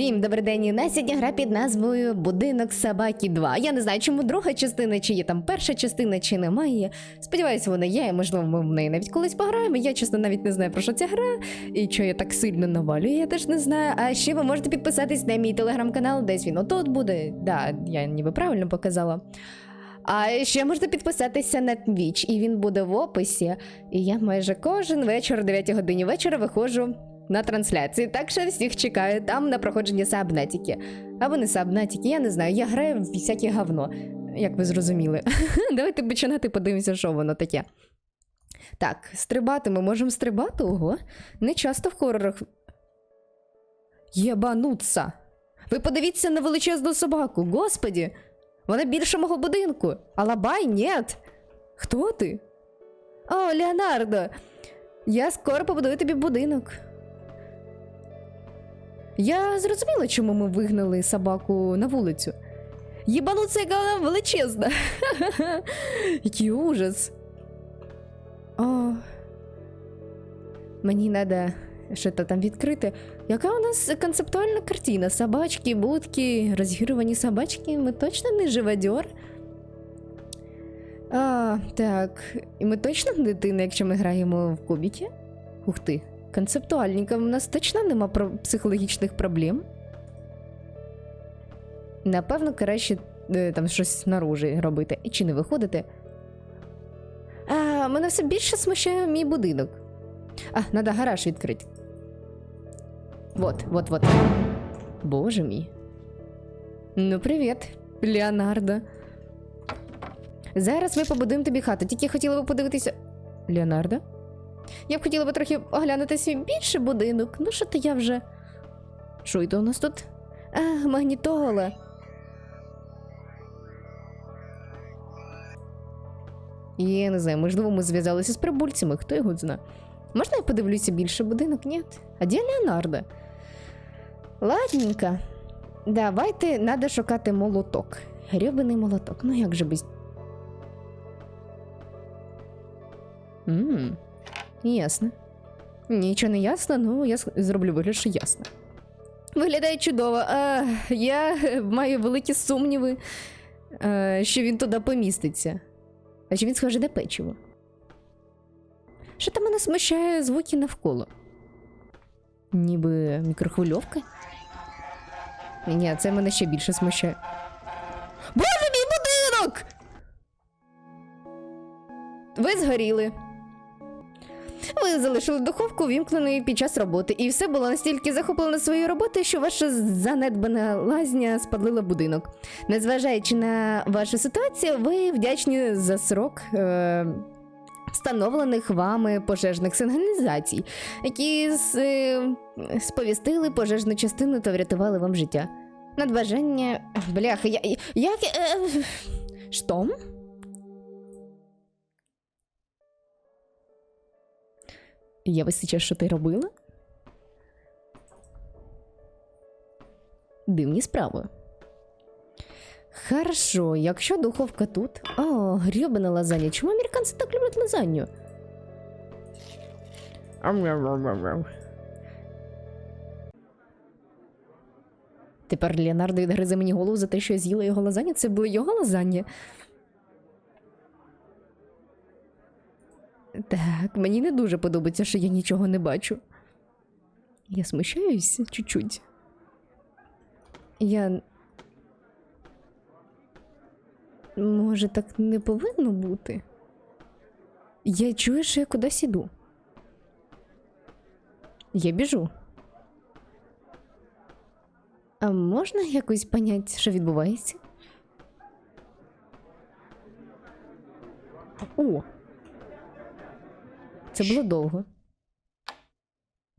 Всім добрий день. У нас сьогодні гра під назвою Будинок собаки 2. Я не знаю, чому друга частина, чи є там перша частина, чи немає. Сподіваюся, вона є, і можливо, ми в неї навіть колись пограємо. Я чесно навіть не знаю про що ця гра, і що я так сильно навалюю, я теж не знаю. А ще ви можете підписатись на мій телеграм-канал, десь він отут буде. Да, я ніби правильно показала. А ще можете підписатися на Twitch, і він буде в описі. І я майже кожен вечір о 9 годині вечора виходжу на трансляції. Так що всіх чекаю там на проходження сабнатіки. Або не сабнатіки, я не знаю. Я граю в всяке говно, як ви зрозуміли. Давайте починати, подивимося, що воно таке. Так, стрибати ми можемо стрибати, ого. Не часто в хорорах. Єбануться. Ви подивіться на величезну собаку, господі. Вона більше мого будинку. Алабай, нет. Хто ти? О, Леонардо. Я скоро побудую тобі будинок. Я зрозуміла, чому ми вигнали собаку на вулицю. Єбануться, яка вона величезна. Який ужас. О. Мені треба що то там відкрити. Яка у нас концептуальна картина? Собачки, будки, розгірувані собачки. Ми точно не живодьор? А, так. І ми точно не дитина, якщо ми граємо в кубіки? Ух ти. Концептуальненько, у нас точно нема психологічних проблем. Напевно, краще е, там щось снаружи робити. Чи не виходити? А, мене все більше смущає мій будинок. А, треба гараж відкрити. Вот, вот, вот. Боже мій. Ну, привіт, Леонардо. Зараз ми побудуємо тобі хату. Тільки хотіла би подивитися. Леонардо? Я б хотіла би трохи оглянути свій більший будинок. Ну, що то я вже. Що це у нас тут? А, магнітола. Я не знаю, можливо, ми зв'язалися з прибульцями, хто його знає. Можна я подивлюся більше будинок? Ні. А де Леонардо? Ладненько. Давайте треба шукати молоток. Грьобаний молоток. Ну як же без. Ммм. Ясно. Нічого не ясно, ну я зроблю вигляд, що ясно. Виглядає чудово. А, я маю великі сумніви, е, що він туди поміститься. А чи він схожий на печиво? Що там мене смущає звуки навколо? Ніби мікрохвильовка? Ні, це мене ще більше смущає. Боже мій будинок! Ви згоріли. Ви залишили духовку вімкненою під час роботи, і все було настільки захоплено своєю роботою, що ваша занедбана лазня спалила будинок. Незважаючи на вашу ситуацію, ви вдячні за срок. Е- Встановлених вами пожежних сигналізацій, які е, сповістили пожежну частину та врятували вам життя. Надбажання. Бляха, я. Як. Е, Я висіча, що ти робила? Дивні справи. Хорошо, якщо духовка тут. О, грьобана лазанья. Чому американці так люблять лазанью? Тепер Леонардо відгризе мені голову за те, що я з'їла його лазанья. Це було його лазанья. Так, мені не дуже подобається, що я нічого не бачу. Я смущаюся чуть-чуть. Я. Може, так не повинно бути? Я чую, що я кудись іду. Я біжу. А можна якось поняти, що відбувається? О! Це було довго.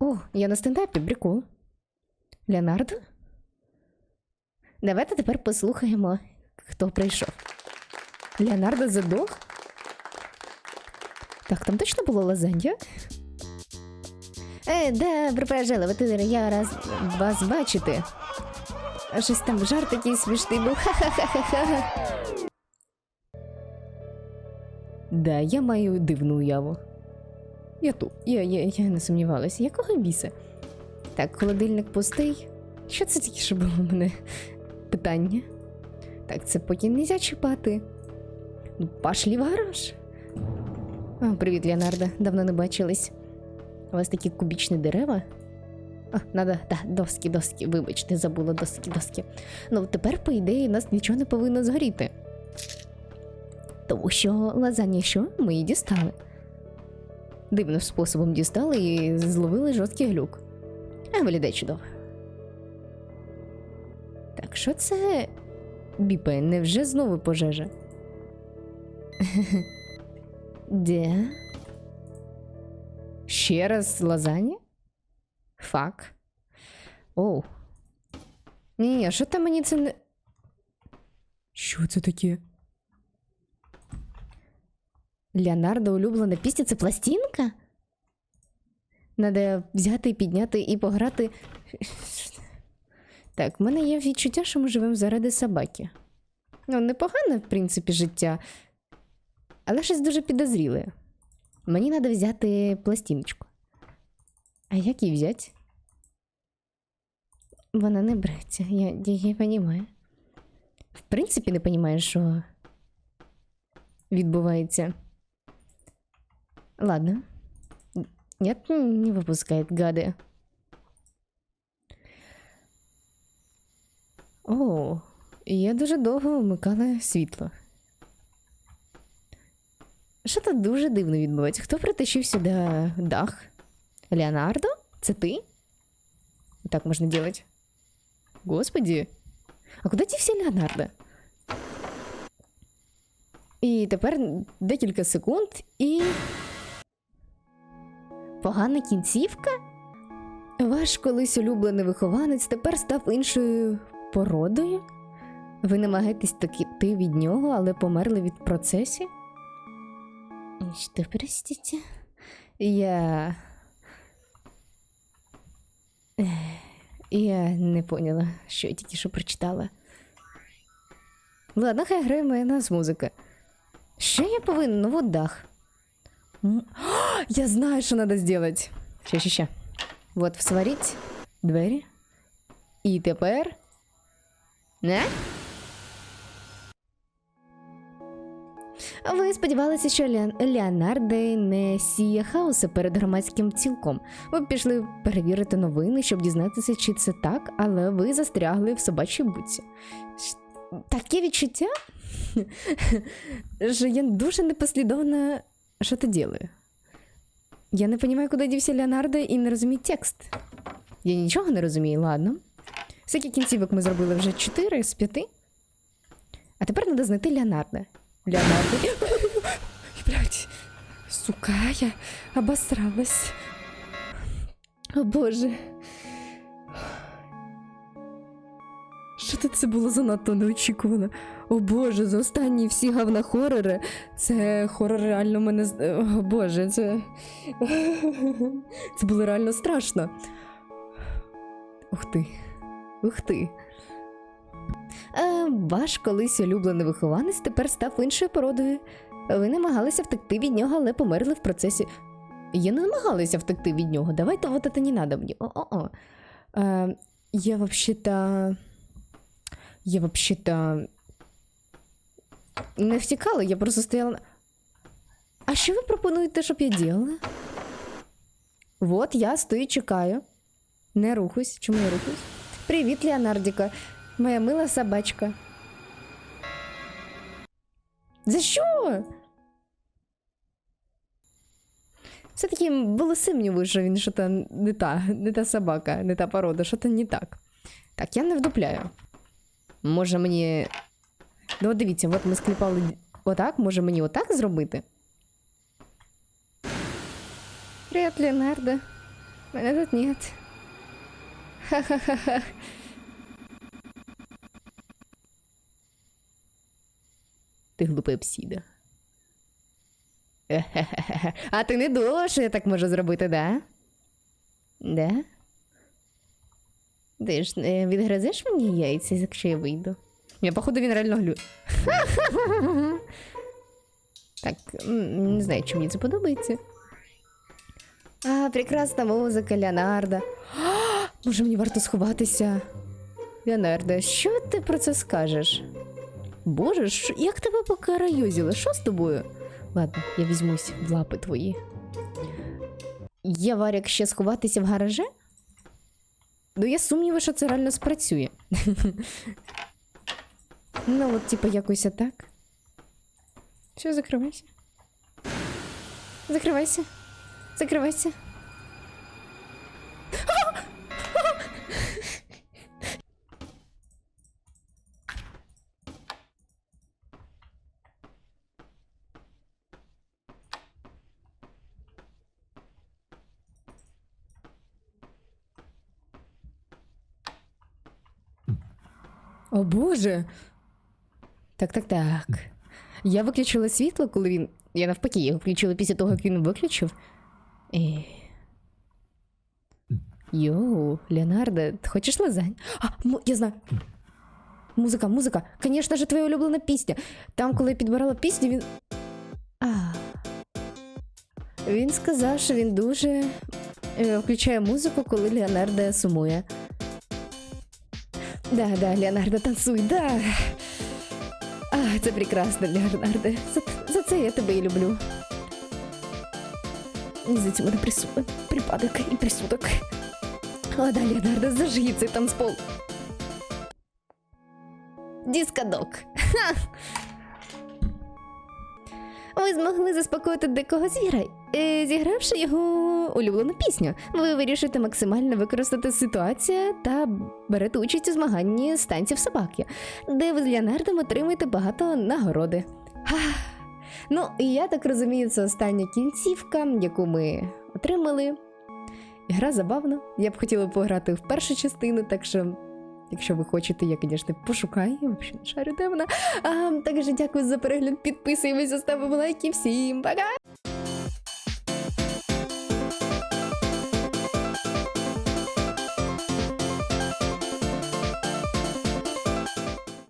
О, я на стендапі, прикол. Леонардо? Давайте тепер послухаємо, хто прийшов. Леонардо задох? Так, там точно було лазанья? Е, добре пожаловати, я раз вас бачити. Щось там жарт такий смішний був. Ха-ха-ха-ха-ха. Да, я маю дивну уяву. Я тут. Я, я, я не сумнівалася. Якого біса? Так, холодильник пустий. Що це тільки було в мене питання? Так, це поки не можна чіпати. Ну, Пошлі в гараж. О, привіт, Леонардо. Давно не бачились. У вас такі кубічні дерева. А, надо, да, доски, доски, вибачте, забула доски, доски. Ну, тепер, по ідеї, нас нічого не повинно згоріти. Тому що лазання що? Ми її дістали. Дивним способом дістали і зловили жорсткий глюк. А виглядає чудово. Так, що це? Біпе, невже знову пожежа? Де? Ще раз лазання? Фак. Оу. Ні, ні, що там мені це не. Що це таке? Леонардо улюблена пісня це пластинка? Надо взяти, підняти і пограти. Так, в мене є відчуття, що ми живемо заради собаки. Ну, непогане, в принципі, життя, але щось дуже підозріле. Мені треба взяти пластиночку. А як її взяти? Вона не береться, я, я розумію. В принципі, не розумію, що відбувається. Ладно. Нет, не выпускает гады. О, я дуже довго вмикала світло. Що тут дуже дивно відбувається? Хто притащив сюди дах? Леонардо? Це ти? Так можна делать. Господи. А куди дівся Леонардо? І тепер декілька секунд і. Погана кінцівка? Ваш колись улюблений вихованець тепер став іншою породою? Ви намагаєтесь таки від нього, але померли від процесі? Що, простите? Я. Я не поняла, що я тільки що прочитала. Ладно, хай грає моя нас музика. Що я повинна? Ну, вот дах. Я знаю, что надо сделать. Ща, ща, ща. Вот сварить двері. І тепер. Не? Ви сподівалися, що Леон... Леонардо не сіє хаоса перед громадським цілком. Ви пішли перевірити новини, щоб дізнатися, чи це так, але ви застрягли в собачій буці. Таке відчуття, що я дуже непослідовно що ти делаю. Я не розумію, куди дівся Леонардо і не розумію текст. Я нічого не розумію, ладно. Всякі кінцівок ми зробили вже 4 з 5. А тепер треба знайти Леонардо. Леонардо. Блять. Сука, я обосралась. О боже. Що це було занадто неочікувано? О боже, за останні всі говна хорори. Це хорор реально мене. О боже, це. Це було реально страшно. Ух ти. Ух ти. Е, ваш колись улюблений вихованець тепер став іншою породою. Ви намагалися втекти від нього, але померли в процесі. Я не намагалася втекти від нього. Давайте вот это не надо мені. О-о-о. Е, я вообще-то. Я вообще-то. Не втікала, я просто стояла. А що ви пропонуєте, щоб я діяла? Вот я стою чекаю. Не рухаюсь. Чому я рухаюсь? Привіт, Леонардіка. Моя мила собачка. За що? Все-таки було сумніву, що він що то не та, не та собака, не та порода, що то не так. Так, я не вдупляю. Може мені. Ну, от дивіться, от ми скліпали отак, може мені отак зробити? Привіт, Леонардо. Мене тут нет. Ха-ха-ха. Ти глупий псіда. А ти не думала, що я так можу зробити, да? Да? Ти ж не відгризеш мені яйця, якщо я вийду? Я, походу, він реально глю. Так, не знаю, чи мені це подобається. А, прекрасна музика Леонардо. Може, мені варто сховатися? Леонарде, що ти про це скажеш? Боже, що- як тебе покараюзіли? Що з тобою? Ладно, я візьмусь в лапи твої. Є варік ще сховатися в гараже? Ну, я сумніваю, що це реально спрацює. ну, от, типу, якось так. Все, закривайся. Закривайся. Закривайся. О Боже. Так, так, так. Я виключила світло, коли він. Я навпаки, його включила після того, як він виключив. І... Йоу, Леонардо, ти хочеш лазань? А, я знаю. Музика, музика. Звісно ж, твоя улюблена пісня. Там, коли я підбирала пісню, він. А. Він сказав, що він дуже е, включає музику, коли Леонардо сумує. Да, да, Леонардо, танцуй, да. А, це прекрасно, Леонардо. За, за це я тебе і люблю. Цю мене прису... припадок і присудок. Да, Леонардо, зажги цей танцпол. Дискадок. Ха! Ви змогли заспокоїти дикого звіра, е, зігравши його улюблену пісню. Ви вирішите максимально використати ситуацію та берете участь у змаганні станців собаки, де ви з Леонардом отримаєте багато нагороди. Ну, і я так розумію, це остання кінцівка, яку ми отримали. Гра забавна. Я б хотіла пограти в першу частину, так що, якщо ви хочете, я, звісно, пошукаю, я взагалі не шарю де вона. А, також дякую за перегляд, підписуємося, ставимо лайки. Всім пока!